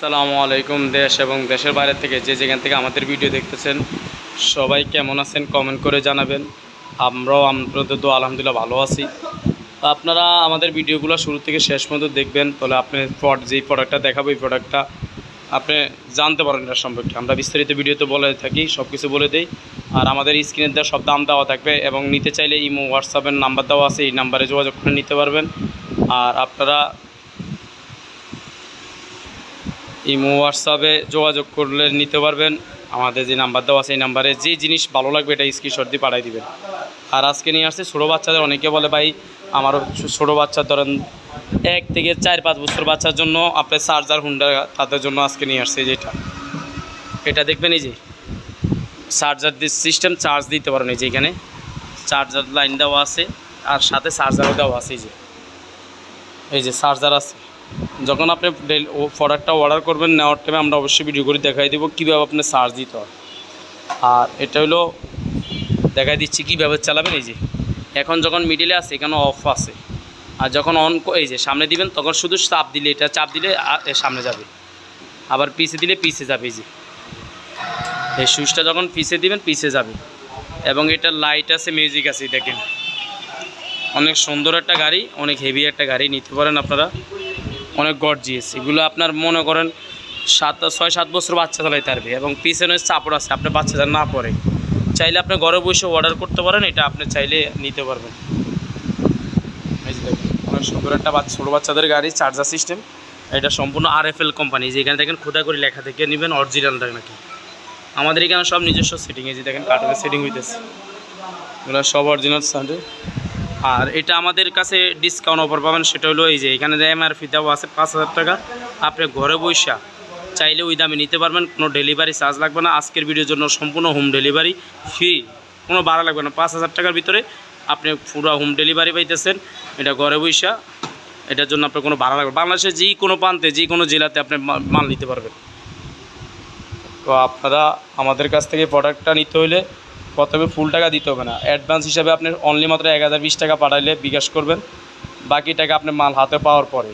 আসসালামু আলাইকুম দেশ এবং দেশের বাইরে থেকে যে যেখান থেকে আমাদের ভিডিও দেখতেছেন, সবাই কেমন আছেন কমেন্ট করে জানাবেন। আমরাও আপনাদের তো আলহামদুলিল্লাহ ভালো আছি। আপনারা আমাদের ভিডিওগুলো শুরু থেকে শেষ পর্যন্ত দেখবেন, তাহলে আপনি প্রড যেই প্রোডাক্টটা দেখাবো, এই প্রোডাক্টটা আপনি জানতে পারেন এটার সম্পর্কে। আমরা বিস্তারিত ভিডিওতে বলে থাকি সব কিছু বলে দিই। আর আমাদের স্ক্রিনের দেওয়া সব দাম দেওয়া থাকবে এবং নিতে চাইলে ইমো হোয়াটসঅ্যাপের নাম্বার দেওয়া আছে, এই নাম্বারে যোগাযোগ করে নিতে পারবেন। আর আপনারা ইমো হোয়াটসঅ্যাপে যোগাযোগ করলে নিতে পারবেন। আমাদের যে নাম্বার দেওয়া আছে এই নাম্বারে যে জিনিস ভালো লাগবে এটা স্ক্রিনশট দিয়ে পাঠিয়ে দিবেন। আর আজকে নিয়ে আসছে ছোটো বাচ্চাদের, অনেকে বলে, ভাই আমারও ছোটো বাচ্চা ধরেন এক থেকে চার, পাঁচ বছর বাচ্চার জন্য আপনার চার্জার হুন্ডা তাদের জন্য আজকে নিয়ে আসছে যেটা এটা। দেখবেন এই যে চার্জার সিস্টেম চার্জ দিতে পারেন এই যে এখানে। চার্জার লাইন দেওয়া আছে, আর সাথে চার্জারও দেওয়া আছে এই যে। এই যে চার্জার আছে। যখন আপনি প্রোডাক্টটা অর্ডার করবেন, নেওয়ার টাইমে আমরা অবশ্যই ভিডিও করে দেখাই দেবো কীভাবে আপনি চার্জ দিতে হয়। আর এটা হলো, দেখাই দিচ্ছি কীভাবে চালাবেন, এই যে। এখন যখন মিডিলে আছে, এখানে অফ আছে। আর যখন অন এই যে, সামনে দিবেন, তখন শুধু চাপ দিলে, এটা চাপ দিলে সামনে যাবে। আবার পিছে দিলে পিছে যাবে, এই যে। এই সুইচটা যখন পিছে দিবেন পিছে যাবে। এবং এটা লাইট আছে মিউজিক আছে দেখেন। অনেক সুন্দর একটা গাড়ি, অনেক হেভি একটা গাড়ি, নিতে পারেন আপনারা। অনেক গর্জিয়াস এগুলো আপনার মনে করেন সাত, ছয়, সাত বছর বাচ্চা চালাইতে পারবে এবং পিছনে চাপড় আছে আপনার বাচ্চা যেন না পড়ে চাইলে আপনি ঘরে বসে অর্ডার করতে পারেন, এটা আপনি চাইলে নিতে পারবেন। অনেক সুন্দর একটা বাচ্চা, ছোটো বাচ্চাদের গাড়ি চার্জার সিস্টেম এটা সম্পূর্ণ আর এফ এল কোম্পানি যেখানে দেখেন খোদা করে লেখা থেকে, নেবেন অরিজিনালটা নাকি। আমাদের এখানে সব নিজস্ব সেটিং এই যে দেখেন কার্টুনের সেটিং হইতেছে। এগুলো সব অরিজিনাল সাউন্ডে আর এটা আমাদের কাছে ডিসকাউন্ট অফার পাবেন, সেটা হলো এই যে এখানে এমআরপি দেওয়া আছে পাঁচ হাজার টাকা। আপনি ঘরে বৈশা চাইলে ওই দামে নিতে পারবেন, কোনো ডেলিভারি চার্জ লাগবে না। আজকের ভিডিওর জন্য সম্পূর্ণ হোম ডেলিভারি ফ্রি কোনো ভাড়া লাগবে না। পাঁচ হাজার টাকার ভিতরে আপনি পুরো হোম ডেলিভারি পাইতেছেন, এটা ঘরে বৈশা এটার জন্য আপনার কোনো ভাড়া লাগবে বাংলাদেশের যে কোনো প্রান্তে যে কোনো জেলাতে আপনি মাল নিতে পারবেন। তো আপনারা আমাদের কাছ থেকে প্রোডাক্টটা নিতে হলে প্রথমে ফুল টাকা দিতে হবে না। অ্যাডভান্স হিসাবে আপনি অনলি মাত্র এক হাজার বিশ টাকা পাঠাইলে বিকাশ করবেন। বাকি টাকা আপনি মাল হাতে পাওয়ার পরে।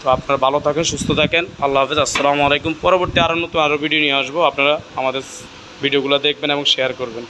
তো আপনারা ভালো থাকেন, সুস্থ থাকেন। আল্লাহ হাফেজ। আসসালামু আলাইকুম। পরবর্তী আরও নতুন আরও ভিডিও নিয়ে আসব। আপনারা আমাদের ভিডিওগুলো দেখবেন এবং শেয়ার করবেন।